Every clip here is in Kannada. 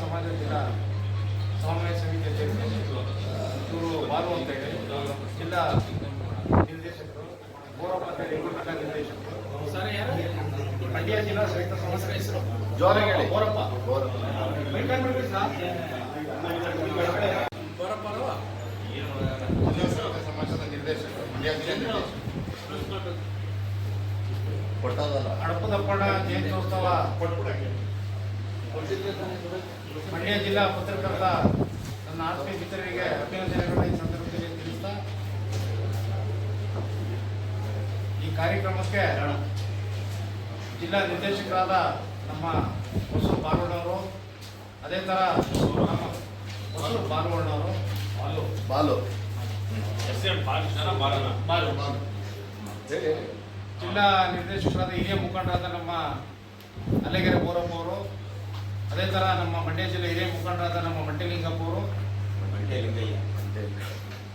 ಸಮಾಜ ಜಿಲ್ಲಾ ಸಮನ್ವಯ ಸಮಿತಿ ಅಧ್ಯಕ್ಷರು ಇವರು ಬಾಲು ಅಂತ ಹೇಳಿ ಜಿಲ್ಲಾ ನಿರ್ದೇಶಕರು ಇವರು ಜಿಲ್ಲಾ ನಿರ್ದೇಶಕರು ಮಂಡ್ಯ ಜಿಲ್ಲಾ ಸವಿತಾ ಸಮಸ್ಯೆ ಹೆಸರು ಜೋರಾಗಿ. ಜಿಲ್ಲಾ ಸವಿತಾ ಸಮಾಜದ ನಿರ್ದೇಶಕರು ಮಂಡ್ಯ ಜಿಲ್ಲೆ. ಕೊಟ್ಟದಲ್ಲ ಹಡಪದಪ್ಪಣ್ಣ ಜಯಂತ್ಯೋತ್ಸವ ಮಂಡ್ಯ ಜಿಲ್ಲಾ ಪತ್ರಕರ್ತ ನನ್ನ ಆತ್ಮೀಯ ಮಿತ್ರರಿಗೆ ಅಭಿನಂದನೆಗಳನ್ನು ಈ ಸಂದರ್ಭದಲ್ಲಿ ತಿಳಿಸ್ತಾ. ಈ ಕಾರ್ಯಕ್ರಮಕ್ಕೆ ಜಿಲ್ಲಾ ನಿರ್ದೇಶಕರಾದ ನಮ್ಮ ಹೊಸೂರು ಬಾಲವಣ್ಣವರು ಅದೇ ಥರ ನಮ್ಮ ಹೊಸೂರು ಬಾಲವಣ್ಣವರು ಬಾಲು. ಬಾಲು. ಹೇಳಿ ಬಾಲು ಜಿಲ್ಲಾ ನಿರ್ದೇಶಕರಾದ ಹಿರಿಯ ಮುಖಂಡರಾದ ನಮ್ಮ ಅಲೆಗೆರೆ ಬೋರಪ್ಪ ಅವರು ಅದೇ ಥರ ನಮ್ಮ ಮಂಡ್ಯ ಜಿಲ್ಲೆ ಹಿರಿಯ ಮುಖಂಡರಾದ ನಮ್ಮ ಮಂಟಲಿಂಗಪ್ಪ ಅವರು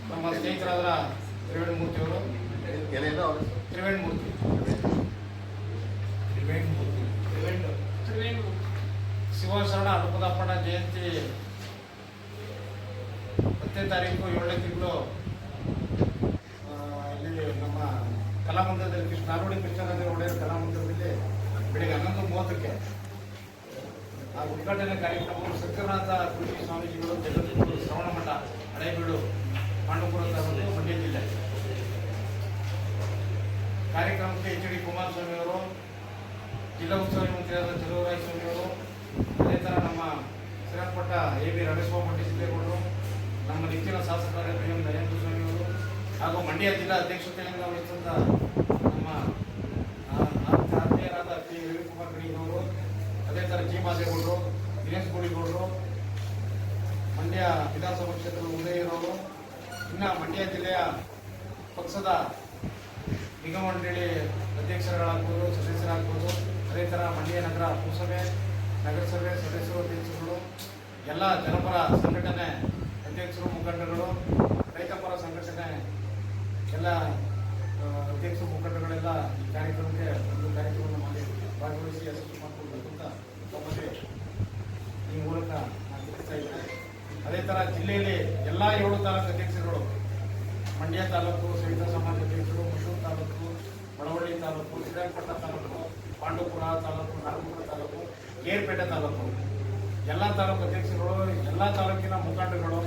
ನಮ್ಮ ಸ್ನೇಹಿತರಾದ ತ್ರಿವೇಣಿ ಮೂರ್ತಿ ಅವರು ಏನೇನು ಅವ್ರ ಹೆಸರು? ತ್ರಿವೇಣಿ ಮೂರ್ತಿ ತ್ರಿವೇಣಿ ಮೂರ್ತಿ ಶಿವಶರಣ ಹನುಮದಪ್ಪಣ್ಣ ಜಯಂತಿ ಹತ್ತನೇ ತಾರೀಕು ಏಳನೇ ತಿಂಗಳು ಇಲ್ಲಿ ನಮ್ಮ ಕಲಾಮಂದಿರದಲ್ಲಿ ಕೃಷ್ಣ ನಾಲ್ವಡಿ ಕೃಷ್ಣರಾಜ ಒಡೆಯರ್ ಕಲಾಮಂದಿರದಲ್ಲಿ ಬೆಳಿಗ್ಗೆ ಹನ್ನೊಂದು ಮೂವತ್ತಕ್ಕೆ ಆ ಉದ್ಘಾಟನೆ ಕಾರ್ಯಕ್ರಮವನ್ನು ಸತ್ಯನಾಥ ಕೃಷಿ ಸ್ವಾಮೀಜಿಗಳು, ಜಗದ್ಗುರು ಶ್ರವಣ ಮಠ ಹಳೇಬೀಡು ಪಾಂಡವಪುರ ತಾಲೂಕು, ಮಂಡ್ಯ ಜಿಲ್ಲೆ. ಕಾರ್ಯಕ್ರಮಕ್ಕೆ ಎಚ್ ಡಿ ಕುಮಾರಸ್ವಾಮಿ ಅವರು, ಜಿಲ್ಲಾ ಉಸ್ತುವಾರಿ ಮಂತ್ರಿಯಾದ ಚಲುವರಾಯ ಸ್ವಾಮಿ ಅವರು, ಅದೇ ಥರ ನಮ್ಮ ಶ್ರೀರಂಗಪಟ್ಟ ಎ ಬಿ ರಮೇಶ್ಬಾಬು ಪಟ್ಟಿ ಸಿದ್ದೇಗೌಡರು, ನಮ್ಮ ನೆಚ್ಚಿನ ಶಾಸಕರಾದ ಪಿ ಎಂ ನರೇಂದ್ರ ಸ್ವಾಮಿ ಅವರು, ಹಾಗೂ ಮಂಡ್ಯ ಜಿಲ್ಲಾ ಅಧ್ಯಕ್ಷತೆಯಿಂದ ವಹಿಸಿದಂಥ ನಮ್ಮ ಆತ್ಮೀಯರಾದ ಪಿ ರವಿಕುಮಾರ್ ಗಣಿಗೌಡರು ಅದೇ ಥರ ಜಿ ಮಾದೇಗೌಡರು ದಿನೇಶ್ ಗುಡಿಗೌಡರು, ಮಂಡ್ಯ ವಿಧಾನಸಭಾ ಕ್ಷೇತ್ರದ ಇರೋರು ಇನ್ನು ಮಂಡ್ಯ ಜಿಲ್ಲೆಯ ಪಕ್ಷದ ನಿಗಮ ಮಂಡಳಿ ಅಧ್ಯಕ್ಷರುಗಳಾಗ್ಬೋದು ಸದಸ್ಯರಾಗ್ಬೋದು, ಅದೇ ಥರ ಮಂಡ್ಯ ನಗರ ಪುರಸಭೆ, ನಗರಸಭೆ ಸದಸ್ಯರು, ಅಧ್ಯಕ್ಷರುಗಳು, ಎಲ್ಲ ಜನಪರ ಸಂಘಟನೆ ಅಧ್ಯಕ್ಷರು, ಮುಖಂಡರುಗಳು ರೈತಪರ ಸಂಘಟನೆ, ಎಲ್ಲ ಆ, ಅಧ್ಯಕ್ಷರು ಮುಖಂಡಗಳೆಲ್ಲ ಈ ಕಾರ್ಯಕ್ರಮಕ್ಕೆ ಒಂದು ಕಾರ್ಯಕ್ರಮವನ್ನು ಮಾಡಿ ಭಾಗವಹಿಸಿ ಯಶಸ್ವಿ ಮಾಡಿಕೊಳ್ಬೇಕು ಅಂತ ತಮ್ಮಲ್ಲಿ ಈ ಮೂಲಕ ನಾನು ತಿಳಿಸ್ತಾ ಇದ್ದೇನೆ ಅದೇ ಥರ ಜಿಲ್ಲೆಯಲ್ಲಿ ಎಲ್ಲ ಏಳು ತಾಲೂಕು ಅಧ್ಯಕ್ಷರುಗಳು, ಮಂಡ್ಯ ತಾಲೂಕು, ಸವಿತಾ ಸಮಾಜ ಅಧ್ಯಕ್ಷರು, ಮೈಸೂರು ತಾಲೂಕು, ಮಳವಳ್ಳಿ ತಾಲೂಕು, ಶ್ರೀರಂಗಪಟ್ಟಣ ತಾಲೂಕು ಪಾಂಡವಪುರ ತಾಲೂಕು ನಾಗಪುರ ತಾಲೂಕು ಕೇರ್ಪೇಟೆ ತಾಲೂಕು. ಎಲ್ಲ ತಾಲೂಕು ಅಧ್ಯಕ್ಷರುಗಳು, ಎಲ್ಲ ತಾಲೂಕಿನ ಮುಖಂಡರುಗಳು,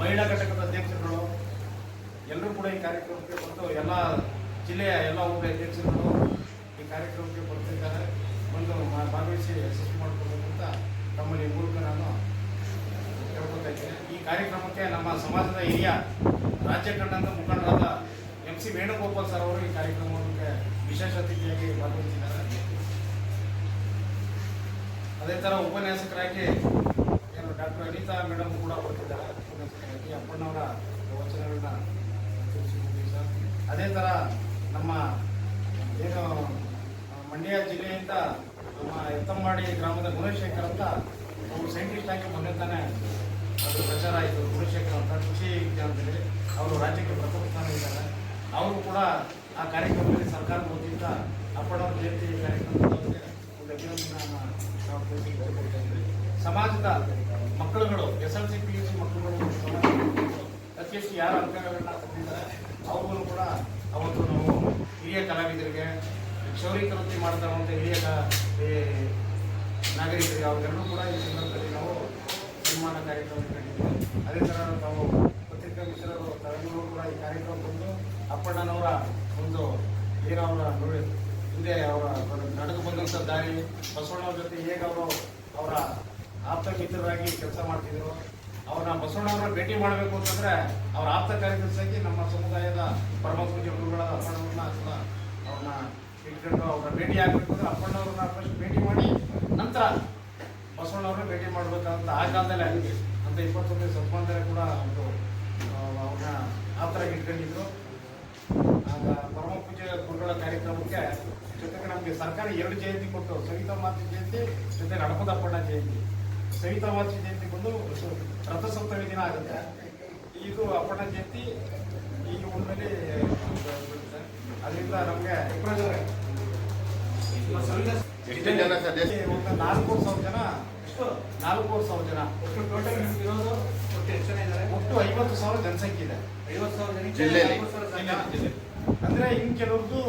ಮಹಿಳಾ ಘಟಕದ ಅಧ್ಯಕ್ಷರುಗಳು, ಎಲ್ಲರೂ ಕೂಡ ಈ ಕಾರ್ಯಕ್ರಮಕ್ಕೆ ಬಂದು ಎಲ್ಲ ಜಿಲ್ಲೆಯ ಎಲ್ಲ ಉಪ ಅಧ್ಯಕ್ಷರುಗಳು ಈ ಕಾರ್ಯಕ್ರಮಕ್ಕೆ ಬರ್ತಿದ್ದಾರೆ. ಬಂದು ಭಾಗವಹಿಸಿ ಯಶಸ್ವಿ ಮಾಡಿಕೊಳ್ಬೇಕು ಅಂತ ತಮ್ಮಲ್ಲಿ ಮೂಲಕ ನಾನು ಕಾರ್ಯಕ್ರಮಕ್ಕೆ ನಮ್ಮ ಸಮಾಜದ ಹಿರಿಯ ರಾಜ್ಯ ಕಂಡಂತ ಮುಖಂಡರಾದ ಎಂ ಸಿ ವೇಣುಗೋಪಾಲ್ ಸರ್ ಅವರು ಈ ಕಾರ್ಯಕ್ರಮಕ್ಕೆ ವಿಶೇಷ ಅತಿಥಿಯಾಗಿ ಭಾಗವಹಿಸಿದ್ದಾರೆ ಅದೇ ಥರ ಉಪನ್ಯಾಸಕರಾಗಿ ಏನು ಡಾಕ್ಟರ್ ಅನಿತಾ ಮೇಡಮ್ ಕೂಡ ಬರ್ತಿದ್ದಾರೆ. ಉಪನ್ಯಾಸಕರಾಗಿ ಅಪ್ಪಣ್ಣವರ ವಚನಗಳನ್ನ ತಿಳಿಸಿದ್ದೀವಿ ಸರ್. ಅದೇ ಥರ ನಮ್ಮ ಏನು, ಮಂಡ್ಯ ಜಿಲ್ಲೆಯಿಂದ ನಮ್ಮ ಎತ್ತಂಬಾಡಿ ಗ್ರಾಮದ ಗುಣಶೇಖರ್ ಅಂತ ಅವರು ಸೈಂಟಿಸ್ಟ್ ಆಗಿ ಮೊನ್ನೆ ತಾನೇ ಅದು ಪ್ರಚಾರ ಆಯಿತು. ಗುಣಶೇಖರ್ ಅಂತ ಕೃಷಿ ವಿಜ್ಞಾನದಲ್ಲಿ ಅವರು ರಾಜ್ಯಕ್ಕೆ ಪ್ರಥಮ ಸ್ಥಾನ ಇದ್ದಾರೆ. ಅವರು ಕೂಡ ಆ ಕಾರ್ಯಕ್ರಮದಲ್ಲಿ ಸರ್ಕಾರ ವತಿಯಿಂದ ಅಪ್ಪಣ್ಣವ್ರ ಜಯಂತಿ ಕಾರ್ಯಕ್ರಮಕ್ಕೆ ಒಂದು ಸಮಾಜದ ಮಕ್ಕಳುಗಳು S L C P U C ಮಕ್ಕಳುಗಳು ಅತಿ ಹೆಚ್ಚು ಯಾರು ಅಂಕಗಳನ್ನ ತಂದಿದ್ದಾರೆ ಅವ್ರಿಗೂ ಕೂಡ ಅವತ್ತು ನಾವು ಹಿರಿಯ ಕಲಾವಿದರಿಗೆ ಕ್ಷೌರಿಕ ಮಾಡ್ತಾ ಇರುವಂಥ ಹಿರಿಯ ನಾಗರಿಕರಿಗೆ ಅವ್ರಿಗೆಲ್ಲರೂ ಕೂಡ ಈ ಸಂದರ್ಭದಲ್ಲಿ ನಾವು ಸನ್ಮಾನ ಕಾರ್ಯಕ್ರಮ ಅದೇ ಥರ ನಾವು ಪತ್ರಿಕಾ ಮಿಶ್ರರು ತಲೆಗಳು ಕೂಡ ಈ ಬಂದು ಅಪ್ಪಣ್ಣನವರ ಒಂದು ಏನು ಅವರ ಹಿಂದೆ ಅವರ ನಡೆದು ಬಂದಂಥ ದಾರಿ ಬಸವಣ್ಣವ್ರ ಜೊತೆ ಹೇಗೆ ಅವರು ಅವರ ಆಪ್ತ ಮಿತ್ರರಾಗಿ ಕೆಲಸ ಮಾಡ್ತಿದ್ರು, ಅವ್ರನ್ನ ಬಸವಣ್ಣವ್ರನ್ನ ಭೇಟಿ ಮಾಡಬೇಕು ಅಂತಂದರೆ ಅವರ ಆಪ್ತ ಕಾರ್ಯದರ್ಶಿಯಾಗಿ ನಮ್ಮ ಸಮುದಾಯದ ಪರಮ ಪೂಜೆ ಗುರುಗಳ ಅಪ್ಪಣ್ಣವ್ರನ್ನ ಅಥವಾ ಅವ್ರನ್ನ ಇಟ್ಕೊಂಡು ಅವ್ರನ್ನ ಭೇಟಿ ಆಗಬೇಕು ಅಂದರೆ ಅಪ್ಪಣ್ಣವ್ರನ್ನ ಫಸ್ಟ್ ಭೇಟಿ ಮಾಡಿ ನಂತರ ಬಸವಣ್ಣವ್ರನ್ನ ಭೇಟಿ ಮಾಡ್ಬೇಕಂತ ಆ ಕಾಲದಲ್ಲಿ ಆಗಿದೆ. ಅಂತ ಇಪ್ಪತ್ತೊಂದನೇ ಶತಮಾನದಲ್ಲಿ ಕೂಡ ಒಂದು ಆ, ಥರ ಇಟ್ಕೊಂಡಿದ್ರು. ಆಗ ಪರಮ ಪೂಜೆ ಗುರುಗಳ ಕಾರ್ಯಕ್ರಮಕ್ಕೆ ಜೊತೆಗೆ ನಮಗೆ ಸರ್ಕಾರ ಎರಡು ಜಯಂತಿ ಕೊಟ್ಟು ಸವಿತಾ ಮಾತೆ ಜಯಂತಿ ಜೊತೆ ಹಡಪದಪ್ಪಣ್ಣ ಜಯಂತಿ. ಸವಿತಾ ಮಾತೆ ಜಯಂತಿ ಬಂದು ರಥಸಪ್ತಮಿ ದಿನ ಆಗುತ್ತೆ. ಇದು ಅಪ್ಪಣ್ಣ ಜಯಂತಿ. ಈಗ ಊರಿನಲ್ಲಿ ಅದರಿಂದ ನಮಗೆ ಎಷ್ಟು ಜನ ಸದಸ್ಯರು? ಒಂದು ನಾಲ್ಕೂವರೆ ಸಾವಿರ ಜನ ಎಷ್ಟು? ನಾಲ್ಕೂವರೆ ಸಾವಿರ ಜನ. ಒಟ್ಟು ಟೋಟಲ್ ನಿಮ್ಗೆ ಇರೋದು ಒಟ್ಟು ಎಷ್ಟು ಜನ ಇದ್ದಾರೆ? ಒಟ್ಟು ಐವತ್ತು ಸಾವಿರ ಜನಸಂಖ್ಯೆ ಇದೆ. ಐವತ್ತು ಸಾವಿರ ಜನ ಜಿಲ್ಲೆಯಲ್ಲಿ? ಐವತ್ತು ಸಾವಿರ ಅಂದ್ರೆ ಇನ್ ಕೆಲವ್ರದ್ದು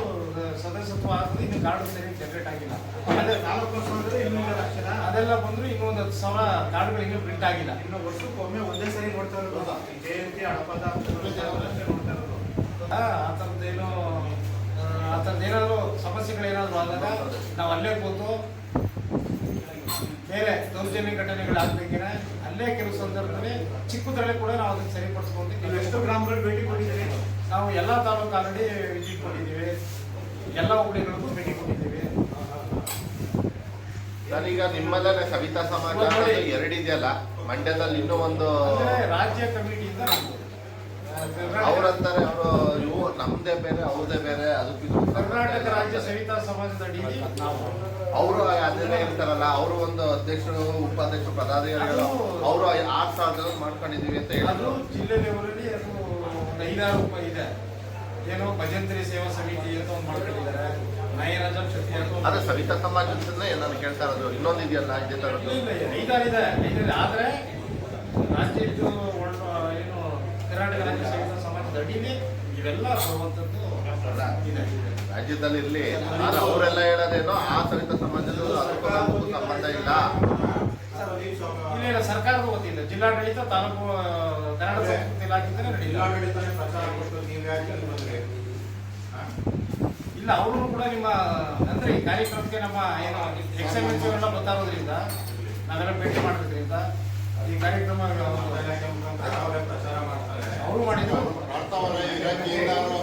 ಸದಸ್ಯತ್ವ ಆದ್ರೆ ಇನ್ನು ಕಾರ್ಡ್ ಸರಿ ಜನರೇಟ್ ಆಗಿಲ್ಲ. ಅದೇ ನಾಲ್ಕು ಸಾವಿರ ಇನ್ನೂರ ಲಕ್ಷ ಜನ ಅದೆಲ್ಲ ಬಂದ್ರು ಇನ್ನೊಂದು ಹತ್ತು ಸಾವಿರ ಕಾರ್ಡ್ಗಳಿಗೆ ಇನ್ನೂ ಪ್ರಿಂಟ್ ಆಗಿಲ್ಲ. ಇನ್ನು ವರ್ಷಕ್ಕೆ ಒಮ್ಮೆ ಒಂದೇ ಸರಿ ನೋಡ್ತಾ ಇರೋದು. ಜಯಂತಿ ಅಂತ ಅಷ್ಟೇ ನೋಡ್ತಾ ಇರೋದು. ಆ ಥರದ್ದೇನೋ ಆ, ಆ ನಾವು ಅಲ್ಲೇ ಕೂತು ಬೇರೆ ದೌರ್ಜನ್ಯ ಘಟನೆಗಳಾಗ್ಬೇಕೇನೆ ಅಲ್ಲೇ ಕೆಲವು ಸಂದರ್ಭದಲ್ಲಿ ಚಿಕ್ಕದ್ರಲ್ಲೇ ಕೂಡ ನಾವು ಅದನ್ನು ಸರಿಪಡಿಸ್ಕೊಂಡು ನೀವು ಎಷ್ಟು ಗ್ರಾಮಗಳು ಭೇಟಿ ಕೊಟ್ಟಿದ್ದೀವಿ ನಾವು ಎಲ್ಲ ತಾಲೂಕು ಆಲ್ರೆಡಿ ವಿಸಿಟ್ ಕೊಟ್ಟಿದ್ದೀವಿ. ಎಲ್ಲ ಹೋಬಳಿಗಳಿಗೂ ಭೇಟಿ ಕೊಟ್ಟಿದ್ದೀವಿ. ನಾನೀಗ ನಿಮ್ಮಲ್ಲೇ ಸವಿತಾ ಸಮಾಜ ಎರಡಿದೆಯಲ್ಲ ಮಂಡ್ಯದಲ್ಲಿ ಇನ್ನೂ ಒಂದು ರಾಜ್ಯ ಕಮಿಟಿಯಿಂದ ಅವ್ರಂತಾರೆ ಅವರು ಇವು ನಮ್ದೇ ಬೇರೆ ಅವ್ರದೇ ಬೇರೆ ಅದಕ್ಕೆ ಕರ್ನಾಟಕ ರಾಜ್ಯ. ಸವಿತಾ ಸಮಾಜದ ಅವರು ಅದನ್ನೇ ಇರ್ತಾರಲ್ಲ ಅವರು ಒಂದು ಅಧ್ಯಕ್ಷರು ಉಪಾಧ್ಯಕ್ಷರು ಪದಾಧಿಕಾರಿಗಳು ಅವರು ಆರು ಸಾವಿರ ಜನ ಮಾಡ್ಕೊಂಡಿದೀವಿ ಅಂತ ಹೇಳಿದ್ರು. ಜಿಲ್ಲೆ ಲೆವೆಲಲ್ಲಿ ಅದು ಒಂದು ಐದಾರು ರೂಪಾಯಿ ಇದೆ. ಏನೋ ಭಜಂತ್ರಿ ಸೇವಾ ಸಮಿತಿ ಅಂತ ಒಂದು ಮಾಡ್ಕೊಂಡಿದ್ದಾರೆ. ನಯರಾಜ ಶಕ್ತಿ ಅದೇ ಸವಿತಾ ಸಮಾಜ ನಾನು ಕೇಳ್ತಾ ಇರೋದು. ಇನ್ನೊಂದು ಇದೆಯಲ್ಲ ಇದೇ ಐದಾರು ಇದೆ ಐದಾರು ಆದ್ರೆ ರಾಜ್ಯ ಇದು ಒಳ್ಳೆ ಏನು ಕರ್ನಾಟಕ ರಾಜ್ಯ ಅಡಿಯಲ್ಲಿ ಇವೆಲ್ಲ ಬರುವಂಥದ್ದು ರಾಜ್ಯದಲ್ಲಿ ಇರ್ಲಿ ಆದ್ರೆ ಅವರೆಲ್ಲ ಹೇಳೋದೇನೋ ಆ ಸವಿತಾ ಸಮಾಜದ ಅದಕ್ಕೂ ಸಂಬಂಧ ಇಲ್ಲ. ಇಲ್ಲ ಸರ್ಕಾರದ ವತಿಯಿಂದ ಜಿಲ್ಲಾಡಳಿತ ತಾಲೂಕು ಕನ್ನಡ ಸಂಸ್ಕೃತಿ ಇಲಾಖೆಯಿಂದ ನಡೀಲ್ಲ ಜಿಲ್ಲಾಡಳಿತನೇ ಪ್ರಚಾರ ಕೊಟ್ಟು ನೀವು ಯಾಕೆ ಇಲ್ಲಿ ಬಂದ್ರಿ ಇಲ್ಲ ಅವರು ಕೂಡ ನಿಮ್ಮ ಅಂದ್ರೆ ಈ ಕಾರ್ಯಕ್ರಮಕ್ಕೆ ನಮ್ಮ ಏನು ಎಕ್ಸೈಮೆನ್ಸ್ ಎಲ್ಲ ಬರ್ತಾ ಇರೋದ್ರಿಂದ ನಾವೆಲ್ಲ ಭೇಟಿ ಮಾಡೋದ್ರಿಂದ ಈ ಕಾರ್ಯಕ್ರಮ ಇಲಾಖೆ ಮುಖಾಂತರ ಅವರೇ ಪ್ರಚಾರ ಮಾಡ್ತಾರೆ. ಅವರು ಮಾಡಿದ್ರು వాడతామన్న కేంద్రాల్లో